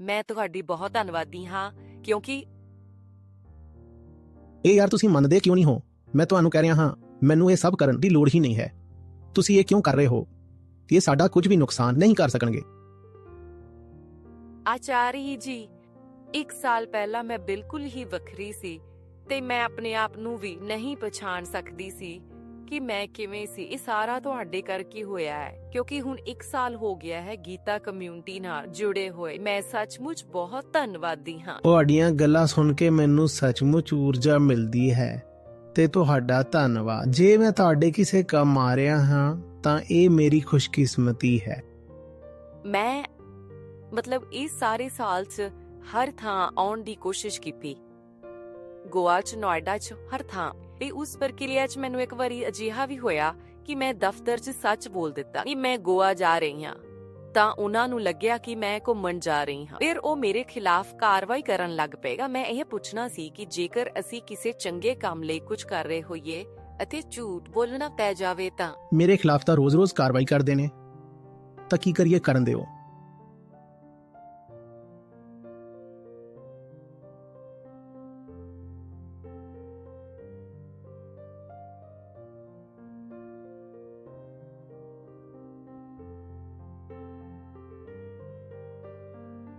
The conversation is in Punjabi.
ਮੈਂ ਤੁਹਾਡੀ ਬਹੁਤ ਧੰਨਵਾਦੀ ਹਾਂ ਕਿਉਂਕਿ ਇਹ ਯਾਰ ਤੁਸੀਂ ਮੰਨਦੇ ਕਿਉਂ ਨਹੀਂ ਹੋ? ਮੈਂ ਤੁਹਾਨੂੰ ਕਹਿ ਰਿਹਾ ਹਾਂ ਮੈਨੂੰ ਇਹ ਸਭ ਕਰਨ ਦੀ ਲੋੜ ਹੀ ਨਹੀਂ ਹੈ। ਤੁਸੀਂ ਇਹ ਕਿਉਂ ਕਰ ਰਹੇ ਹੋ? ਇਹ ਸਾਡਾ ਕੁਝ ਵੀ ਨੁਕਸਾਨ ਨਹੀਂ ਕਰ ਸਕਣਗੇ। ਆਚਾਰੀ ਜੀ ਇੱਕ ਸਾਲ ਪਹਿਲਾਂ ਮੈਂ ਬਿਲਕੁਲ ਹੀ ਵੱਖਰੀ ਸੀ ਤੇ ਮੈਂ ਆਪਣੇ ਆਪ ਨੂੰ ਵੀ ਨਹੀਂ ਪਛਾਣ ਸਕਦੀ ਸੀ। ਕਿ ਮੈਂ ਕਿਵੇਂ ਸੀ? ਇਹ ਸਾਰਾ ਤੁਹਾਡੇ ਕਰਕੇ ਹੋਇਆ ਹੈ? ਕਿਉਂਕਿ ਹੁਣ 1 ਸਾਲ ਹੋ ਗਿਆ ਹੈ ਗੀਤਾ ਕਮਿਊਨਿਟੀ ਨਾਲ ਜੁੜੇ ਹੋਏ। ਮੈਂ ਸੱਚਮੁੱਚ ਬਹੁਤ ਧੰਨਵਾਦੀ ਹਾਂ। ਤੁਹਾਡੀਆਂ ਗੱਲਾਂ ਸੁਣ ਕੇ ਮੈਨੂੰ ਸੱਚਮੁੱਚ ਊਰਜਾ ਮਿਲਦੀ ਹੈ ਤੇ ਤੁਹਾਡਾ ਧੰਨਵਾਦ। ਜੇ ਮੈਂ ਤੁਹਾਡੇ ਕਿਸੇ ਕੰਮ ਆ ਰਿਹਾ ਹਾਂ ਤਾਂ ਇਹ ਮੇਰੀ ਖੁਸ਼ਕਿਸਮਤੀ ਹੈ। ਮੈਂ ਮਤਲਬ ਇਸ ਸਾਰੇ ਸਾਲ 'ਚ ਹਰ ਥਾਂ ਆਉਣ ਦੀ ਕੋਸ਼ਿਸ਼ ਕੀਤੀ। ਗੋਆ 'ਚ, ਨੋਇਡਾ 'ਚ, ਹਰ ਥਾਂ। ਤੇ ਉਸ ਪ੍ਰਕਿਰਿਆ 'ਚ ਮੈਨੂੰ ਇੱਕ ਵਾਰੀ ਅਜਿਹਾ ਵੀ ਹੋਇਆ ਕਿ ਮੈਂ ਦਫ਼ਤਰ 'ਚ ਸੱਚ ਬੋਲ ਦਿੱਤਾ ਕਿ ਮੈਂ ਗੋਆ ਜਾ ਰਹੀ ਹਾਂ। ਤਾਂ ਉਹਨਾਂ ਨੂੰ ਲੱਗਿਆ ਕਿ ਮੈਂ ਘੁੰਮਣ ਜਾ ਰਹੀ ਹਾਂ। ਫਿਰ ਉਹ ਮੇਰੇ ਖਿਲਾਫ ਕਾਰਵਾਈ ਕਰਨ ਲੱਗ ਪਏਗਾ। ਮੈਂ ਇਹ ਪੁੱਛਣਾ ਸੀ ਕਿ ਜੇਕਰ ਅਸੀਂ ਕਿਸੇ ਚੰਗੇ ਕੰਮ ਲਈ ਕੁਝ ਕਰ ਰਹੇ ਹੋਈਏ ਅਤੇ ਝੂਠ ਬੋਲਣਾ ਪੈ ਜਾਵੇ ਤਾਂ? ਮੇਰੇ ਖਿਲਾਫ ਤਾਂ ਰੋਜ਼-ਰੋਜ਼ ਕਾਰਵਾਈ ਕਰਦੇ ਨੇ। ਤਾਂ ਕੀ ਕਰੀਏ ਕਰਨ ਦਿਓ?